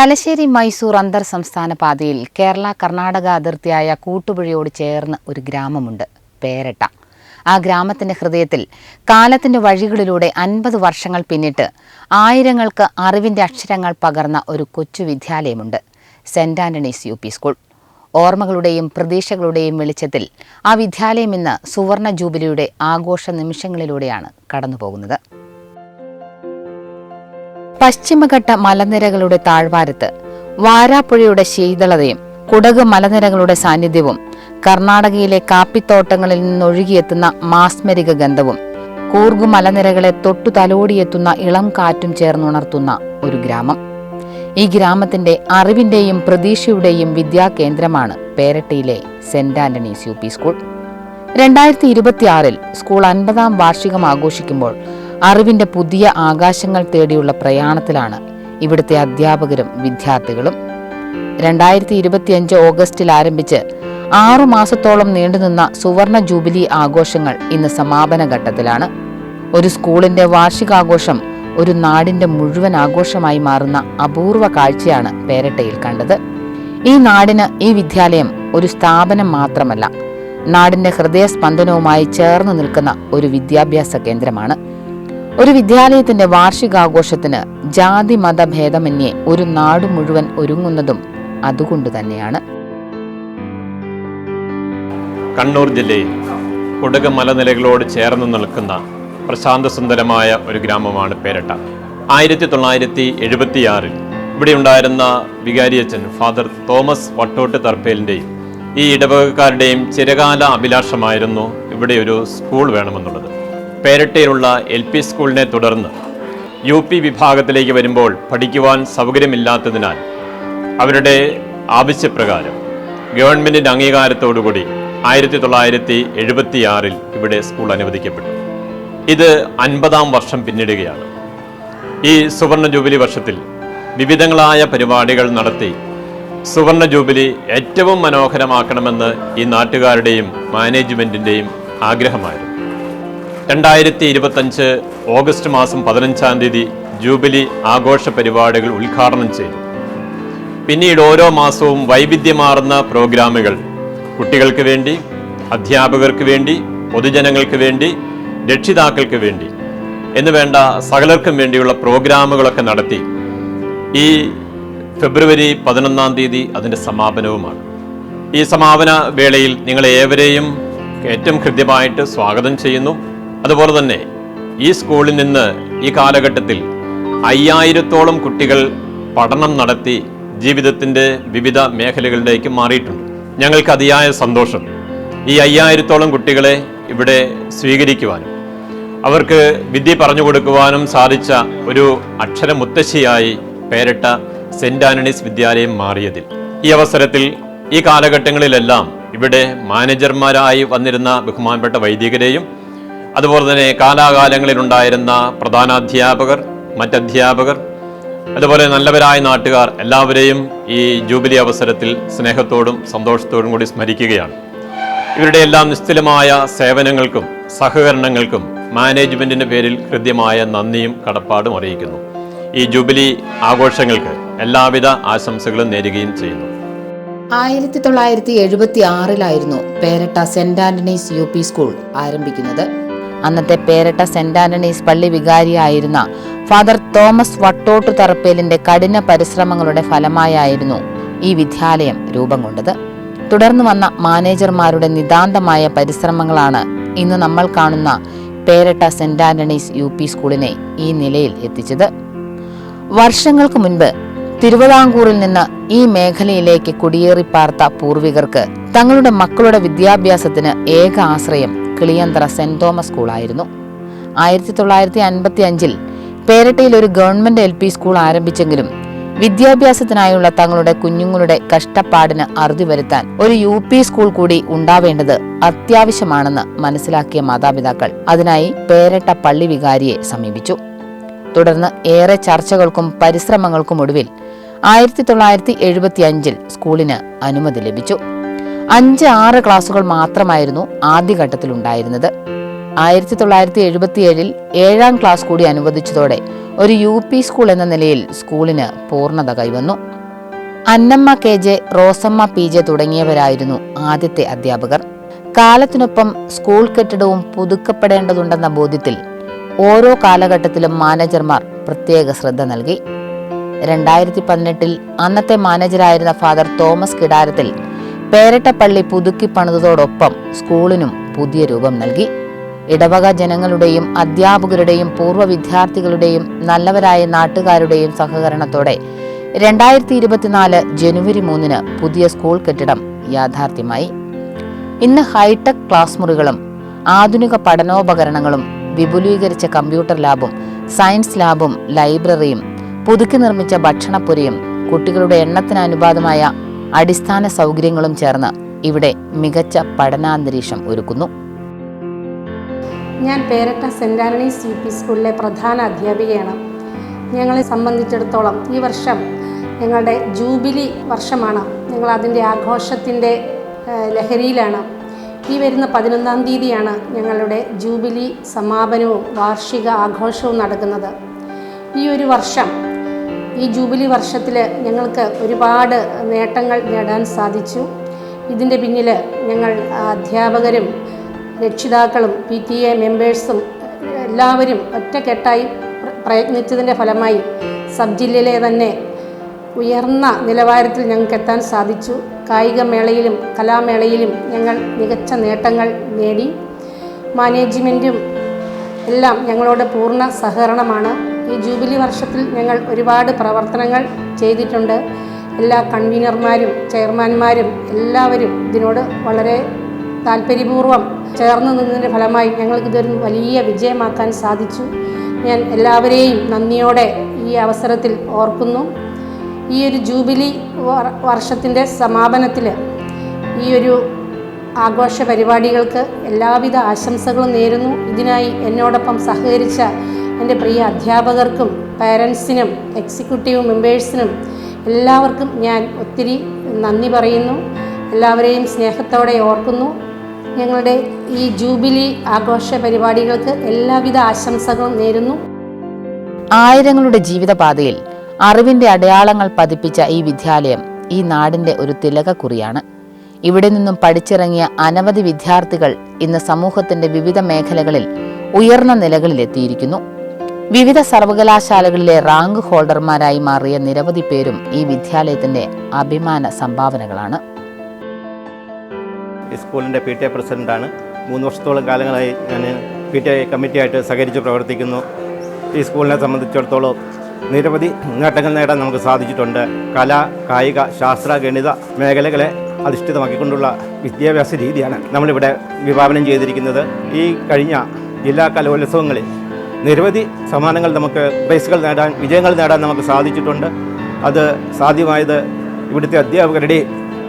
തലശ്ശേരി മൈസൂർ അന്തർ സംസ്ഥാന പാതയിൽ കേരള കർണാടക അതിർത്തിയായ കൂട്ടുപുഴയോട് ചേർന്ന് ഒരു ഗ്രാമമുണ്ട്. പേരട്ട. ആ ഗ്രാമത്തിന്റെ ഹൃദയത്തിൽ കാലത്തിന്റെ വഴികളിലൂടെ അൻപത് വർഷങ്ങൾ പിന്നിട്ട് ആയിരങ്ങൾക്ക് അറിവിന്റെ അക്ഷരങ്ങൾ പകർന്ന ഒരു കൊച്ചു വിദ്യാലയമുണ്ട്. Saint Antony's U school. ഓർമ്മകളുടെയും പ്രതീക്ഷകളുടെയും വെളിച്ചത്തിൽ ആ വിദ്യാലയം ഇന്ന് സുവർണ ജൂബിലിയുടെ ആഘോഷ നിമിഷങ്ങളിലൂടെയാണ് കടന്നുപോകുന്നത്. പശ്ചിമഘട്ട മലനിരകളുടെ താഴ്വാരത്ത് വാരാപ്പുഴയുടെ ശീതളതയും കുടക് മലനിരകളുടെ സാന്നിധ്യവും കർണാടകയിലെ കാപ്പിത്തോട്ടങ്ങളിൽ നിന്നൊഴുകിയെത്തുന്ന മാസ്മരിക ഗന്ധവും കൂർഗു മലനിരകളെ തൊട്ടു തലോടിയെത്തുന്ന ഇളം കാറ്റും ചേർന്നുണർത്തുന്ന ഒരു ഗ്രാമം. ഈ ഗ്രാമത്തിന്റെ അറിവിന്റെയും പ്രതീക്ഷയുടെയും വിദ്യാകേന്ദ്രമാണ് പേരട്ടിയിലെ saint Antony's U P school. രണ്ടായിരത്തി ഇരുപത്തിയാറിൽ സ്കൂൾ അൻപതാം വാർഷികം ആഘോഷിക്കുമ്പോൾ അറിവിന്റെ പുതിയ ആകാശങ്ങൾ തേടിയുള്ള പ്രയാണത്തിലാണ് ഇവിടുത്തെ അധ്യാപകരും വിദ്യാർത്ഥികളും. രണ്ടായിരത്തി ഇരുപത്തിയഞ്ച് ഓഗസ്റ്റിൽ ആരംഭിച്ച് ആറു മാസത്തോളം നീണ്ടുനിന്ന സുവർണ ജൂബിലി ആഘോഷങ്ങൾ ഇന്ന് സമാപന ഘട്ടത്തിലാണ്. ഒരു സ്കൂളിന്റെ വാർഷികാഘോഷം ഒരു നാടിന്റെ മുഴുവൻ ആഘോഷമായി മാറുന്ന അപൂർവ കാഴ്ചയാണ് പേരട്ടയിൽ കണ്ടത്. ഈ നാടിന് ഈ വിദ്യാലയം ഒരു സ്ഥാപനം മാത്രമല്ല നാടിന്റെ ഹൃദയസ്പന്ദനവുമായി ചേർന്ന് നിൽക്കുന്ന ഒരു വിദ്യാഭ്യാസ കേന്ദ്രമാണ്. ഒരു വിദ്യാലയത്തിന്റെ വാർഷികാഘോഷത്തിന് ജാതി മത ഭേദമന്യേ ഒരു നാട് മുഴുവൻ ഒരുങ്ങുന്നതും അതുകൊണ്ട് തന്നെയാണ്. കണ്ണൂർ ജില്ലയിൽ കുടക മലനിലകളോട് ചേർന്ന് നിൽക്കുന്ന പ്രശാന്തസുന്ദരമായ ഒരു ഗ്രാമമാണ് പേരട്ട. ആയിരത്തി തൊള്ളായിരത്തി എഴുപത്തിയാറിൽ ഇവിടെ ഉണ്ടായിരുന്ന വികാരിയച്ചൻ ഫാദർ തോമസ് വട്ടോട്ട് തർപ്പേലിന്റെയും ഈ ഇടവകക്കാരുടെയും ചിരകാല അഭിലാഷമായിരുന്നു ഇവിടെ ഒരു സ്കൂൾ വേണമെന്നുള്ളത്. പേരട്ടയിലുള്ള എൽ പി സ്കൂളിനെ തുടർന്ന് യു പി വിഭാഗത്തിലേക്ക് വരുമ്പോൾ പഠിക്കുവാൻ സൗകര്യമില്ലാത്തതിനാൽ അവരുടെ ആവശ്യപ്രകാരം ഗവൺമെന്റിന്റെ അംഗീകാരത്തോടുകൂടി ആയിരത്തി തൊള്ളായിരത്തി എഴുപത്തിയാറിൽ ഇവിടെ സ്കൂൾ അനുവദിക്കപ്പെട്ടു. ഇത് അൻപതാം വർഷം പിന്നിടുകയാണ്. ഈ സുവർണ ജൂബിലി വർഷത്തിൽ വിവിധങ്ങളായ പരിപാടികൾ നടത്തി സുവർണ ജൂബിലി ഏറ്റവും മനോഹരമാക്കണമെന്ന് ഈ നാട്ടുകാരുടെയും മാനേജ്മെന്റിന്റെയും ആഗ്രഹമായിരുന്നു. രണ്ടായിരത്തി ഇരുപത്തഞ്ച് ഓഗസ്റ്റ് മാസം പതിനഞ്ചാം തീയതി ജൂബിലി ആഘോഷ പരിപാടികൾ ഉദ്ഘാടനം ചെയ്തു. പിന്നീട് ഓരോ മാസവും വൈവിധ്യമാർന്ന പ്രോഗ്രാമുകൾ കുട്ടികൾക്ക് വേണ്ടി അധ്യാപകർക്ക് വേണ്ടി പൊതുജനങ്ങൾക്ക് വേണ്ടി രക്ഷിതാക്കൾക്ക് വേണ്ടി എന്ന് വേണ്ട സകലർക്കും വേണ്ടിയുള്ള പ്രോഗ്രാമുകളൊക്കെ നടത്തി ഈ ഫെബ്രുവരി പതിനൊന്നാം തീയതി അതിന്റെ സമാപനവുമാണ്. ഈ സമാപന വേളയിൽ നിങ്ങളെ ഏവരെയും ഏറ്റവും ഹൃദ്യമായിട്ട് സ്വാഗതം ചെയ്യുന്നു. അതുപോലെ തന്നെ ഈ സ്കൂളിൽ നിന്ന് ഈ കാലഘട്ടത്തിൽ അയ്യായിരത്തോളം കുട്ടികൾ പഠനം നടത്തി ജീവിതത്തിന്റെ വിവിധ മേഖലകളിലേക്ക് മാറിയിട്ടുണ്ട്. ഞങ്ങൾക്ക് അതിയായ സന്തോഷം. ഈ അയ്യായിരത്തോളം കുട്ടികളെ ഇവിടെ സ്വീകരിക്കുവാനും അവർക്ക് വിദ്യ പറഞ്ഞു കൊടുക്കുവാനും സാധിച്ച ഒരു അക്ഷരമുത്തശ്ശിയായി പേരിട്ട സെന്റ് ആന്റണീസ് വിദ്യാലയം മാറിയതിൽ. ഈ അവസരത്തിൽ ഈ കാലഘട്ടങ്ങളിലെല്ലാം ഇവിടെ മാനേജർമാരായി വന്നിരുന്ന ബഹുമാനപ്പെട്ട വൈദികരെയും അതുപോലെ തന്നെ കാലാകാലങ്ങളിൽ ഉണ്ടായിരുന്ന പ്രധാനാധ്യാപകർ മറ്റധ്യാപകർ അതുപോലെ നല്ലവരായ നാട്ടുകാർ എല്ലാവരെയും ഈ ജൂബിലി അവസരത്തിൽ സ്നേഹത്തോടും സന്തോഷത്തോടും കൂടി സ്മരിക്കുകയാണ്. ഇവരുടെ എല്ലാം നിശ്ചലമായ സേവനങ്ങൾക്കും സഹകരണങ്ങൾക്കും മാനേജ്മെന്റിന്റെ പേരിൽ കൃത്യമായ നന്ദിയും കടപ്പാടും അറിയിക്കുന്നു. ഈ ജൂബിലി ആഘോഷങ്ങൾക്ക് എല്ലാവിധ ആശംസകളും നേരുകയും ചെയ്യുന്നു. ആയിരത്തി തൊള്ളായിരത്തി എഴുപത്തി ആറിലായിരുന്നു Peratta saint Antony's U P school ആരംഭിക്കുന്നത്. അന്നത്തെ പേരട്ട സെന്റ് ആന്റണീസ് പള്ളി വികാരിയായിരുന്ന ഫാദർ തോമസ് വട്ടോട്ടു തറപ്പേലിന്റെ കഠിന പരിശ്രമങ്ങളുടെ ഫലമായായിരുന്നു ഈ വിദ്യാലയം രൂപം കൊണ്ടത്. തുടർന്ന് വന്ന മാനേജർമാരുടെ നിതാന്തമായ പരിശ്രമങ്ങളാണ് ഇന്ന് നമ്മൾ കാണുന്ന Peratta saint Antony's U P സ്കൂളിനെ ഈ നിലയിൽ എത്തിച്ചത്. വർഷങ്ങൾക്ക് മുൻപ് തിരുവിതാംകൂറിൽ നിന്ന് ഈ മേഖലയിലേക്ക് കുടിയേറി പാർത്ത പൂർവികർക്ക് തങ്ങളുടെ മക്കളുടെ വിദ്യാഭ്യാസത്തിന് ഏക ആശ്രയം കിളിയന്തറ സെന്റ് തോമസ് സ്കൂളായിരുന്നു. ആയിരത്തി തൊള്ളായിരത്തി അൻപത്തി അഞ്ചിൽ പേരട്ടയിൽ ഒരു ഗവൺമെന്റ് എൽ പി സ്കൂൾ ആരംഭിച്ചെങ്കിലും വിദ്യാഭ്യാസത്തിനായുള്ള തങ്ങളുടെ കുഞ്ഞുങ്ങളുടെ കഷ്ടപ്പാടിന് അറുതി വരുത്താൻ ഒരു യു പി സ്കൂൾ കൂടി ഉണ്ടാവേണ്ടത് അത്യാവശ്യമാണെന്ന് മനസ്സിലാക്കിയ മാതാപിതാക്കൾ അതിനായി പേരട്ട പള്ളി വികാരിയെ സമീപിച്ചു. തുടർന്ന് ഏറെ ചർച്ചകൾക്കും പരിശ്രമങ്ങൾക്കും ഒടുവിൽ ആയിരത്തി തൊള്ളായിരത്തി എഴുപത്തി അഞ്ചിൽ സ്കൂളിന് അനുമതി ലഭിച്ചു. അഞ്ച് ആറ് ക്ലാസുകൾ മാത്രമായിരുന്നു ആദ്യഘട്ടത്തിൽ ഉണ്ടായിരുന്നത് ആയിരത്തി തൊള്ളായിരത്തി എഴുപത്തിയേഴിൽ ഏഴാം ക്ലാസ് കൂടി അനുവദിച്ചതോടെ ഒരു യു പി സ്കൂൾ എന്ന നിലയിൽ സ്കൂളിന് പൂർണത കൈവന്നു. Annamma K J Rosamma P J തുടങ്ങിയവരായിരുന്നു ആദ്യത്തെ അധ്യാപകർ. കാലത്തിനൊപ്പം സ്കൂൾ കെട്ടിടവും പുതുക്കപ്പെടേണ്ടതുണ്ടെന്ന ബോധ്യത്തിൽ ഓരോ കാലഘട്ടത്തിലും മാനേജർമാർ പ്രത്യേക ശ്രദ്ധ നൽകി. രണ്ടായിരത്തി പതിനെട്ടിൽ അന്നത്തെ മാനേജരായിരുന്ന ഫാദർ തോമസ് കിടാരത്തിൽ പേരട്ടപ്പള്ളി പുതുക്കി പണിതതോടൊപ്പം സ്കൂളിനും പുതിയ രൂപം നൽകി. ഇടവക ജനങ്ങളുടെയും അധ്യാപകരുടെയും പൂർവ വിദ്യാർത്ഥികളുടെയും നല്ലവരായ നാട്ടുകാരുടെയും സഹകരണത്തോടെ രണ്ടായിരത്തി ഇരുപത്തിനാല് ജനുവരി മൂന്നിന് പുതിയ സ്കൂൾ കെട്ടിടം യാഥാർത്ഥ്യമായി. ഇന്ന് ഹൈടെക് ക്ലാസ് മുറികളും ആധുനിക പഠനോപകരണങ്ങളും വിപുലീകരിച്ച കമ്പ്യൂട്ടർ ലാബും സയൻസ് ലാബും ലൈബ്രറിയും പുതുക്കി നിർമ്മിച്ച ഭക്ഷണപ്പുരയും കുട്ടികളുടെ എണ്ണത്തിന് അനുപാതമായ അടിസ്ഥാന സൗകര്യങ്ങളും ചേർന്ന് ഇവിടെ മികച്ച പഠനാന്തരീക്ഷം ഒരുക്കുന്നു. ഞാൻ Peratta saint Antony's U P സ്കൂളിലെ പ്രധാന അധ്യാപികയാണ്. ഞങ്ങളെ സംബന്ധിച്ചിടത്തോളം ഈ വർഷം ഞങ്ങളുടെ ജൂബിലി വർഷമാണ്. ഞങ്ങൾ അതിന്റെ ആഘോഷത്തിന്റെ ലഹരിയിലാണ്. ഈ വരുന്ന പതിനൊന്നാം തീയതിയാണ് ഞങ്ങളുടെ ജൂബിലി സമാപനവും വാർഷിക ആഘോഷവും നടക്കുന്നത്. ഈ ഒരു വർഷം ഈ ജൂബിലി വർഷത്തിൽ ഞങ്ങൾക്ക് ഒരുപാട് നേട്ടങ്ങൾ നേടാൻ സാധിച്ചു. ഇതിന്റെ പിന്നിൽ ഞങ്ങൾ അധ്യാപകരും രക്ഷിതാക്കളും പി ടി എ മെമ്പേഴ്സും എല്ലാവരും ഒറ്റക്കെട്ടായി പ്ര- പ്രയത്നിച്ചതിന്റെ ഫലമായി സബ് ജില്ലയിലെ തന്നെ ഉയർന്ന നിലവാരത്തിൽ ഞങ്ങൾക്ക് എത്താൻ സാധിച്ചു. കായികമേളയിലും കലാമേളയിലും ഞങ്ങൾ മികച്ച നേട്ടങ്ങൾ നേടി. മാനേജ്മെന്റും എല്ലാം ഞങ്ങളോട് പൂർണ സഹകരണമാണ്. ഈ ജൂബിലി വർഷത്തിൽ ഞങ്ങൾ ഒരുപാട് പ്രവർത്തനങ്ങൾ ചെയ്തിട്ടുണ്ട്. എല്ലാ കൺവീനർമാരും ചെയർമാൻമാരും എല്ലാവരും ഇതിനോട് വളരെ താല്പര്യപൂർവം ചേർന്ന് നിന്നതിന്റെ ഫലമായി ഞങ്ങൾക്കിതൊരു വലിയ വിജയമാക്കാൻ സാധിച്ചു. ഞാൻ എല്ലാവരെയും നന്ദിയോടെ ഈ അവസരത്തിൽ ഓർക്കുന്നു. ഈ ഒരു ജൂബിലി വർ- വർഷത്തിന്റെ സമാപനത്തിൽ ഈ ഒരു ആഘോഷ പരിപാടികൾക്ക് എല്ലാവിധ ആശംസകളും നേരുന്നു. ഇതിനായി എന്നോടൊപ്പം സഹകരിച്ച എന്റെ പ്രിയ അധ്യാപകർക്കും പേരൻസിനും എക്സിക്യൂട്ടീവ് മെമ്പേഴ്സിനും എല്ലാവർക്കും ഞാൻ ഒത്തിരി നന്ദി പറയുന്നു. എല്ലാവരെയും സ്നേഹത്തോടെ ഓർക്കുന്നു. ഞങ്ങളുടെ ഈ ജൂബിലി ആഘോഷ പരിപാടികൾക്ക് എല്ലാവിധ ആശംസകളും നേരുന്നു. ആയിരങ്ങളുടെ ജീവിതപാതയിൽ അറിവിന്റെ അടയാളങ്ങൾ പതിപ്പിച്ച ഈ വിദ്യാലയം ഈ നാടിന്റെ ഒരു തിലകക്കുറിയാണ്. ഇവിടെ നിന്നും പഠിച്ചിറങ്ങിയ അനവധി വിദ്യാർത്ഥികൾ ഇന്ന് സമൂഹത്തിന്റെ വിവിധ മേഖലകളിൽ ഉയർന്ന നിലകളിലെത്തിയിരിക്കുന്നു. വിവിധ സർവകലാശാലകളിലെ റാങ്ക് ഹോൾഡർമാരായി മാറിയ നിരവധി പേരും ഈ വിദ്യാലയത്തിന്റെ അഭിമാന സംഭാവനകളാണ്. സ്കൂളിന്റെ പി ടി എ പ്രസിഡന്റാണ് മൂന്ന് വർഷത്തോളം കാലങ്ങളായി ഞാൻ പി ടി എ കമ്മിറ്റിയായിട്ട് സഹകരിച്ച് പ്രവർത്തിക്കുന്നു. ഈ സ്കൂളിനെ സംബന്ധിച്ചിടത്തോളം നിരവധി നേട്ടങ്ങൾ നേടാൻ നമുക്ക് സാധിച്ചിട്ടുണ്ട്. കല കായിക ശാസ്ത്ര ഗണിത മേഖലകളെ അധിഷ്ഠിതമാക്കിക്കൊണ്ടുള്ള വിദ്യാഭ്യാസ രീതിയാണ് നമ്മളിവിടെ വിഭാവനം ചെയ്തിരിക്കുന്നത്. ഈ കഴിഞ്ഞ ജില്ലാ കലോത്സവങ്ങളിൽ നിരവധി സമ്മാനങ്ങൾ നമുക്ക് പ്രൈസുകൾ നേടാൻ വിജയങ്ങൾ നേടാൻ നമുക്ക് സാധിച്ചിട്ടുണ്ട്. അത് സാധ്യമായത് ഇവിടുത്തെ അധ്യാപകരുടെയും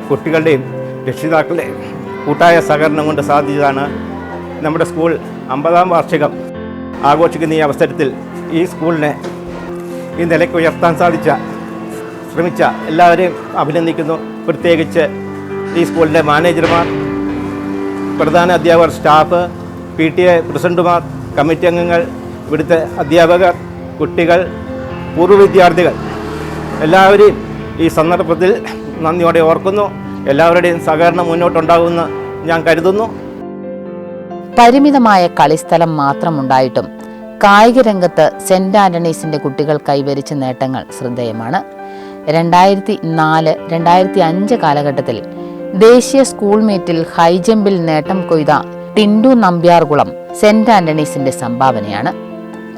കുട്ടികളുടെയും രക്ഷിതാക്കളുടെയും കൂട്ടായ സഹകരണം കൊണ്ട് സാധിച്ചതാണ് നമ്മുടെ സ്കൂൾ അമ്പതാം വാർഷികം. ആഘോഷിക്കുന്ന ഈ അവസരത്തിൽ ഈ സ്കൂളിനെ ഈ നിലയ്ക്ക് ഉയർത്താൻ സാധിച്ച ശ്രമിച്ച എല്ലാവരെയും അഭിനന്ദിക്കുന്നു. പ്രത്യേകിച്ച് ഈ സ്കൂളിന്റെ മാനേജർമാർ പ്രധാന അധ്യാപകർ സ്റ്റാഫ് പി ടി എ പ്രസിഡന്റുമാർ കമ്മിറ്റി അംഗങ്ങൾ ഇവിടുത്തെ അധ്യാപകർ കുട്ടികൾ പൂർവ വിദ്യാർത്ഥികൾ എല്ലാവരെയും ഈ സന്ദർഭത്തിൽ നന്ദിയോടെ ഓർക്കുന്നു. എല്ലാവരുടെയും സഹകരണം മുന്നോട്ടുണ്ടാകുമെന്ന് ഞാൻ കരുതുന്നു. പരിമിതമായ കളിസ്ഥലം മാത്രമുണ്ടായിട്ടും കായിക രംഗത്ത് സെന്റ് ആന്റണീസിന്റെ കുട്ടികൾ കൈവരിച്ച നേട്ടങ്ങൾ ശ്രദ്ധേയമാണ്. രണ്ടായിരത്തി നാല് രണ്ടായിരത്തി അഞ്ച് കാലഘട്ടത്തിൽ ദേശീയ സ്കൂൾ മീറ്റിൽ ഹൈജമ്പിൽ നേട്ടം കൊയ്ത ടിൻഡു നമ്പ്യാർകുളം സെന്റ് ആന്റണീസിന്റെ സംഭാവനയാണ്.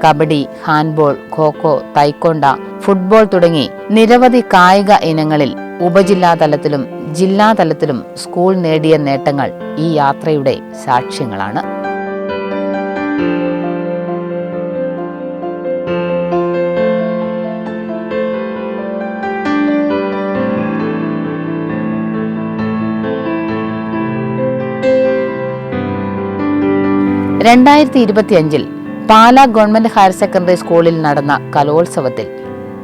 Kabaddi handball kho kho taekwondo football തുടങ്ങി നിരവധി കായിക ഇനങ്ങളിൽ ഉപജില്ലാ തലത്തിലും ജില്ലാ തലത്തിലും സ്കൂൾ നേടിയ നേട്ടങ്ങൾ ഈ യാത്രയുടെ സാക്ഷ്യങ്ങളാണ്. രണ്ടായിരത്തി ഇരുപത്തിയഞ്ചിൽ പാലാ ഗവൺമെന്റ് ഹയർ സെക്കൻഡറി സ്കൂളിൽ നടന്ന കലോത്സവത്തിൽ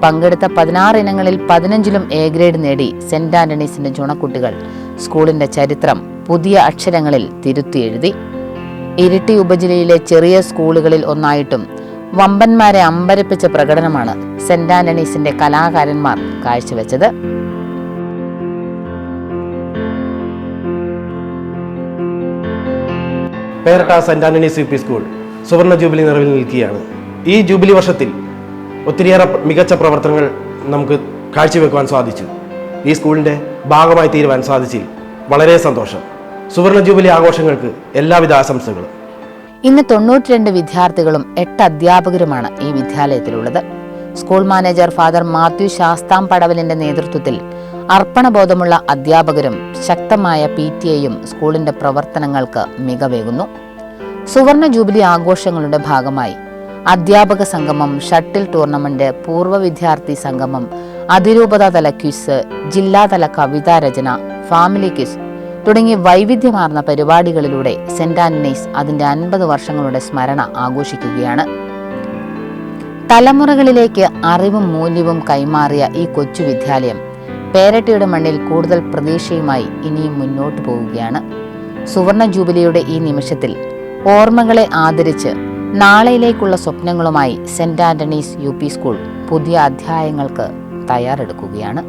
പങ്കെടുത്ത പതിനാറ് ഇനങ്ങളിൽ പതിനഞ്ചിലും എ ഗ്രേഡ് നേടി സെന്റ് ആന്റണീസിന്റെ ചുണക്കുട്ടികൾ സ്കൂളിന്റെ ചരിത്രം പുതിയ അക്ഷരങ്ങളിൽ തിരുത്തി എഴുതി. ഇരിട്ടി ഉപജില്ലയിലെ ചെറിയ സ്കൂളുകളിൽ ഒന്നായിട്ടും വമ്പന്മാരെ അമ്പരപ്പിച്ച പ്രകടനമാണ് സെന്റ് ആന്റണീസിന്റെ കലാകാരന്മാർ കാഴ്ചവെച്ചത്. Peratta saint Antony's U P school. സുവർണ ജൂബിലി നിറവിൽ നിൽക്കുകയാണ്. ഈ ജൂബിലി വർഷത്തിൽ ഒത്തിരിയേറെ മികച്ച പ്രവർത്തനങ്ങൾ നമുക്ക് കാഴ്ചവെക്കുവാൻ സാധിച്ചു. ഈ സ്കൂളിന്റെ ഭാഗമായി തീരുവാൻ സാധിച്ചിൽ വളരെ സന്തോഷം. സുവർണ ജൂബിലി ആഘോഷങ്ങൾക്ക് എല്ലാവിധ ആശംസകളും. ഇന്ന് തൊണ്ണൂറ്റിരണ്ട് വിദ്യാർത്ഥികളും എട്ട് അധ്യാപകരുമാണ് ഈ വിദ്യാലയത്തിലുള്ളത്. സ്കൂൾ മാനേജർ ഫാദർ മാത്യു ശാസ്താം പടവലിന്റെ നേതൃത്വത്തിൽ അർപ്പണബോധമുള്ള അധ്യാപകരും ശക്തമായ പി ടി എയും സ്കൂളിന്റെ പ്രവർത്തനങ്ങൾക്ക് മികവേകുന്നു. സുവർണ ജൂബിലി ആഘോഷങ്ങളുടെ ഭാഗമായി. അധ്യാപക സംഗമം ഷട്ടിൽ ടൂർണമെന്റ് പൂർവ വിദ്യാർത്ഥി സംഗമം അതിരൂപതാതല ക്വിസ് ജില്ലാതല കവിതാ രചന ഫാമിലി ക്വിസ് തുടങ്ങിയ വൈവിധ്യമാർന്ന പരിപാടികളിലൂടെ സെന്റ് ആന്റണീസ് അതിന്റെ അൻപത് വർഷങ്ങളുടെ സ്മരണ ആഘോഷിക്കുകയാണ്. തലമുറകളിലേക്ക് അറിവും മൂല്യവും കൈമാറിയ ഈ കൊച്ചു വിദ്യാലയം പേരട്ടിയുടെ മണ്ണിൽ കൂടുതൽ പ്രതീക്ഷയുമായി ഇനിയും മുന്നോട്ടു പോവുകയാണ്. സുവർണ ജൂബിലിയുടെ ഈ നിമിഷത്തിൽ ഓർമ്മകളെ ആദരിച്ച് നാളെയിലേക്കുള്ള സ്വപ്നങ്ങളുമായി സെന്റ് ആന്റണീസ് യു സ്കൂൾ പുതിയ അധ്യായങ്ങൾക്ക് തയ്യാറെടുക്കുകയാണ്.